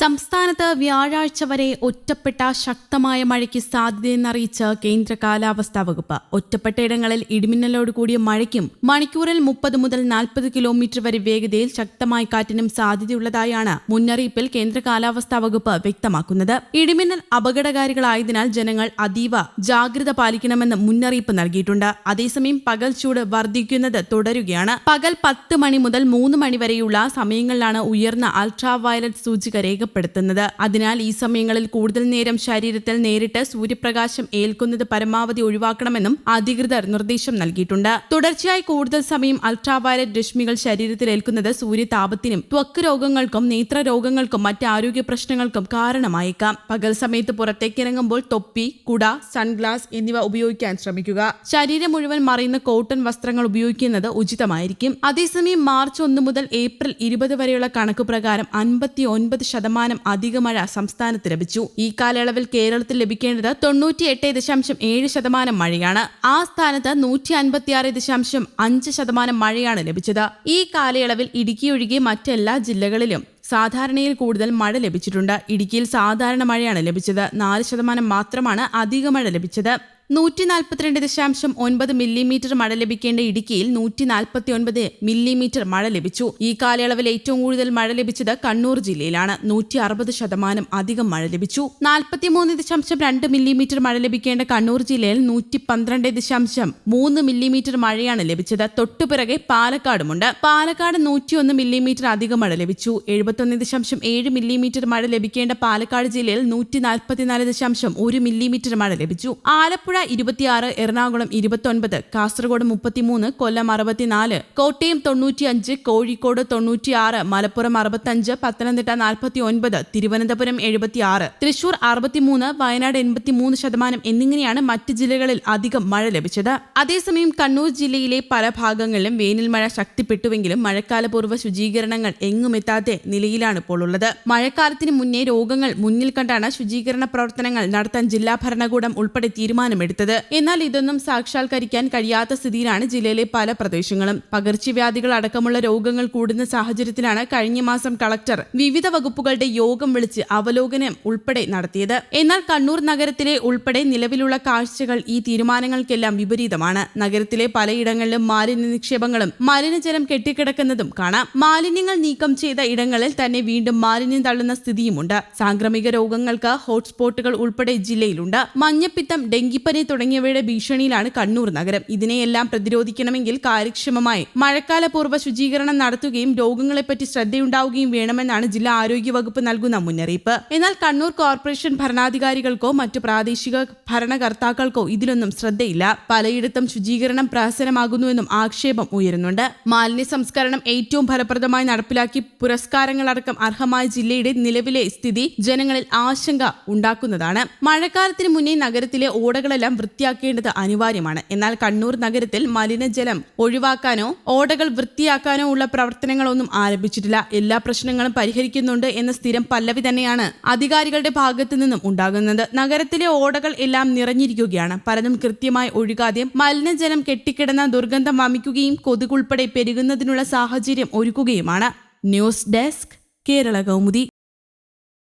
സംസ്ഥാനത്ത് വ്യാഴാഴ്ച വരെ ഒറ്റപ്പെട്ട ശക്തമായ മഴയ്ക്ക് സാധ്യതയെന്നറിയിച്ച് കേന്ദ്ര കാലാവസ്ഥാ വകുപ്പ്. ഒറ്റപ്പെട്ടയിടങ്ങളിൽ ഇടിമിന്നലോട് കൂടിയ മഴയ്ക്കും മണിക്കൂറിൽ മുപ്പത് മുതൽ നാൽപ്പത് കിലോമീറ്റർ വരെ വേഗതയിൽ ശക്തമായ കാറ്റിനും സാധ്യതയുള്ളതായാണ് മുന്നറിയിപ്പിൽ കേന്ദ്ര കാലാവസ്ഥാ വകുപ്പ് വ്യക്തമാക്കുന്നത്. ഇടിമിന്നൽ അപകടകാരികളായതിനാൽ ജനങ്ങൾ അതീവ ജാഗ്രത പാലിക്കണമെന്ന് മുന്നറിയിപ്പ് നൽകിയിട്ടുണ്ട്. അതേസമയം പകൽ ചൂട് വർദ്ധിക്കുന്നത് തുടരുകയാണ്. പകൽ പത്ത് മണി മുതൽ മൂന്ന് മണി വരെയുള്ള സമയങ്ങളിലാണ് ഉയർന്ന അൾട്രാവയലറ്റ് വയലറ്റ് സൂചിക രേഖപ്പെടുത്തുന്നത്. അതിനാൽ ഈ സമയങ്ങളിൽ കൂടുതൽ നേരം ശരീരത്തിൽ നേരിട്ട് സൂര്യപ്രകാശം ഏൽക്കുന്നത് പരമാവധി ഒഴിവാക്കണമെന്നും അധികൃതർ നിർദ്ദേശം നൽകിയിട്ടുണ്ട്. തുടർച്ചയായി കൂടുതൽ സമയം അൾട്രാവയലറ്റ് രശ്മികൾ ശരീരത്തിൽ ഏൽക്കുന്നത് സൂര്യതാപത്തിനും ത്വക്ക് രോഗങ്ങൾക്കും നേത്രരോഗങ്ങൾക്കും മറ്റ് ആരോഗ്യ പ്രശ്നങ്ങൾക്കും കാരണമായേക്കാം. പകൽ സമയത്ത് പുറത്തേക്കിറങ്ങുമ്പോൾ തൊപ്പി കുട സൺഗ്ലാസ് എന്നിവ ഉപയോഗിക്കാൻ ശ്രമിക്കുക. ശരീരം മുഴുവൻ മറയുന്ന കോട്ടൺ വസ്ത്രങ്ങൾ ഉപയോഗിക്കുന്നത് ഉചിതമായിരിക്കും. അതേസമയം മാർച്ച് ഒന്ന് മുതൽ ഏപ്രിൽ ഇരുപത് വരെയുള്ള കണക്ക് പ്രകാരം അൻപത്തി ഒൻപത് ശതമാനം അധിക മഴ സംസ്ഥാനത്ത് ലഭിച്ചു. ഈ കാലയളവിൽ കേരളത്തിൽ ലഭിക്കേണ്ടത് തൊണ്ണൂറ്റിയെട്ട് ദശാംശം ഏഴ് ശതമാനം മഴയാണ്. ആ സ്ഥാനത്ത് നൂറ്റി അൻപത്തിയാറ് ദശാംശം അഞ്ച് ശതമാനം മഴയാണ് ലഭിച്ചത്. ഈ കാലയളവിൽ ഇടുക്കി ഒഴികെ മറ്റെല്ലാ ജില്ലകളിലും സാധാരണയിൽ കൂടുതൽ മഴ ലഭിച്ചിട്ടുണ്ട്. ഇടുക്കിയിൽ സാധാരണ മഴയാണ് ലഭിച്ചത്. നാല് ശതമാനം മാത്രമാണ് അധിക മഴ ലഭിച്ചത്. നൂറ്റി നാൽപ്പത്തിരണ്ട് ദശാംശം ഒൻപത് മില്ലിമീറ്റർ മഴ ലഭിക്കേണ്ട ഇടുക്കിയിൽ നൂറ്റി നാൽപ്പത്തി ഒൻപത് മില്ലിമീറ്റർ മഴ ലഭിച്ചു. ഈ കാലയളവിൽ ഏറ്റവും കൂടുതൽ മഴ ലഭിച്ചത് കണ്ണൂർ ജില്ലയിലാണ്. നൂറ്റി അറുപത് ശതമാനം അധികം മഴ ലഭിച്ചു. നാൽപ്പത്തിമൂന്ന് ദശാംശം രണ്ട് മില്ലിമീറ്റർ മഴ ലഭിക്കേണ്ട കണ്ണൂർ ജില്ലയിൽ നൂറ്റി പന്ത്രണ്ട് ദശാംശം മൂന്ന് മില്ലിമീറ്റർ മഴയാണ് ലഭിച്ചത്. തൊട്ടുപിറകെ പാലക്കാടുമുണ്ട്. പാലക്കാട് നൂറ്റിയൊന്ന് മില്ലിമീറ്റർ അധികം മഴ ലഭിച്ചു. എഴുപത്തൊന്ന് ദശാംശം ഏഴ് മില്ലിമീറ്റർ മഴ ലഭിക്കേണ്ട പാലക്കാട് ജില്ലയിൽ നൂറ്റി നാൽപ്പത്തിനാല് ദശാംശം ഒരു മില്ലിമീറ്റർ മഴ ലഭിച്ചു. ആലപ്പുഴ ഇരുപത്തിയാറ് എറണാകുളം ഇരുപത്തൊൻപത് കാസർഗോഡ് മുപ്പത്തിമൂന്ന് കൊല്ലം അറുപത്തിനാല് കോട്ടയം തൊണ്ണൂറ്റിയഞ്ച് കോഴിക്കോട് തൊണ്ണൂറ്റിയാറ് മലപ്പുറം അറുപത്തഞ്ച് പത്തനംതിട്ട നാൽപ്പത്തി ഒൻപത് തിരുവനന്തപുരം എഴുപത്തിയാറ് തൃശൂർ അറുപത്തിമൂന്ന് വയനാട് എൺപത്തിമൂന്ന് ശതമാനം എന്നിങ്ങനെയാണ് മറ്റ് ജില്ലകളിൽ അധികം മഴ ലഭിച്ചത്. അതേസമയം കണ്ണൂർ ജില്ലയിലെ പല ഭാഗങ്ങളിലും വേനൽ മഴ ശക്തിപ്പെട്ടുവെങ്കിലും മഴക്കാലപൂർവ ശുചീകരണങ്ങൾ എങ്ങും എത്താത്ത നിലയിലാണ് ഇപ്പോൾ ഉള്ളത്. മഴക്കാലത്തിന് മുന്നേ രോഗങ്ങൾ മുന്നിൽ കണ്ടാണ് ശുചീകരണ പ്രവർത്തനങ്ങൾ നടത്താൻ ജില്ലാ ഭരണകൂടം ഉൾപ്പെടെ തീരുമാനമെടുത്തത്. എന്നാൽ ഇതൊന്നും സാക്ഷാത്കരിക്കാൻ കഴിയാത്ത സ്ഥിതിയിലാണ് ജില്ലയിലെ പല പ്രദേശങ്ങളും. പകർച്ചവ്യാധികൾ അടക്കമുള്ള രോഗങ്ങൾ കൂടുന്ന സാഹചര്യത്തിലാണ് കഴിഞ്ഞ മാസം കളക്ടർ വിവിധ വകുപ്പുകളുടെ യോഗം വിളിച്ച് അവലോകനം ഉൾപ്പെടെ നടത്തിയത്. എന്നാൽ കണ്ണൂർ നഗരത്തിലെ ഉൾപ്പെടെ നിലവിലുള്ള കാഴ്ചകൾ ഈ തീരുമാനങ്ങൾക്കെല്ലാം വിപരീതമാണ്. നഗരത്തിലെ പലയിടങ്ങളിലും മാലിന്യ നിക്ഷേപങ്ങളും മലിനജലം കെട്ടിക്കിടക്കുന്നതും കാണാം. മാലിന്യങ്ങൾ നീക്കം ചെയ്ത ഇടങ്ങളിൽ തന്നെ വീണ്ടും മാലിന്യം തള്ളുന്ന സ്ഥിതിയുമുണ്ട്. സാംക്രമിക രോഗങ്ങൾക്ക് ഹോട്ട്സ്പോട്ടുകൾ ഉൾപ്പെടെ ജില്ലയിലുണ്ട്. മഞ്ഞപ്പിത്തം ഡെങ്കിപ്പനി തുടങ്ങിയവയുടെ ഭീഷണിയിലാണ് കണ്ണൂർ നഗരം. ഇതിനെയെല്ലാം പ്രതിരോധിക്കണമെങ്കിൽ കാര്യക്ഷമമായി മഴക്കാലപൂർവ ശുചീകരണം നടത്തുകയും രോഗങ്ങളെപ്പറ്റി ശ്രദ്ധയുണ്ടാവുകയും വേണമെന്നാണ് ജില്ലാ ആരോഗ്യ വകുപ്പ് നൽകുന്ന മുന്നറിയിപ്പ്. എന്നാൽ കണ്ണൂർ കോർപ്പറേഷൻ ഭരണാധികാരികൾക്കോ മറ്റു പ്രാദേശിക ഭരണകർത്താക്കൾക്കോ ഇതിലൊന്നും ശ്രദ്ധയില്ല. പലയിടത്തും ശുചീകരണം പ്രഹസനമാകുന്നുവെന്നും ആക്ഷേപം ഉയരുന്നുണ്ട്. മാലിന്യ സംസ്കരണം ഏറ്റവും ഫലപ്രദമായി നടപ്പിലാക്കി പുരസ്കാരങ്ങളടക്കം അർഹമായ ജില്ലയുടെ നിലവിലെ സ്ഥിതി ജനങ്ങളിൽ ആശങ്ക ഉണ്ടാക്കുന്നതാണ്. മഴക്കാലത്തിന് മുന്നേ നഗരത്തിലെ ഓടകളെല്ലാം വൃത്തിയാക്കേണ്ടത് അനിവാര്യമാണ്. എന്നാൽ കണ്ണൂർ നഗരത്തിൽ മലിനജലം ഒഴിവാക്കാനോ ഓടകൾ വൃത്തിയാക്കാനോ ഉള്ള പ്രവർത്തനങ്ങളൊന്നും ആരംഭിച്ചിട്ടില്ല. എല്ലാ പ്രശ്നങ്ങളും പരിഹരിക്കുന്നുണ്ട് എന്ന സ്ഥിരം പല്ലവി തന്നെയാണ് അധികാരികളുടെ ഭാഗത്തു നിന്നും ഉണ്ടാകുന്നത്. നഗരത്തിലെ ഓടകൾ എല്ലാം നിറഞ്ഞിരിക്കുകയാണ്. പലതും കൃത്യമായി ഒഴുകാതെ മലിനജലം കെട്ടിക്കിടന്ന ദുർഗന്ധം വമിക്കുകയും കൊതുകുൾപ്പെടെ പെരുകുന്നതിനുള്ള സാഹചര്യം ഒരുക്കുകയുമാണ്. News desk Kerala Kaumudi.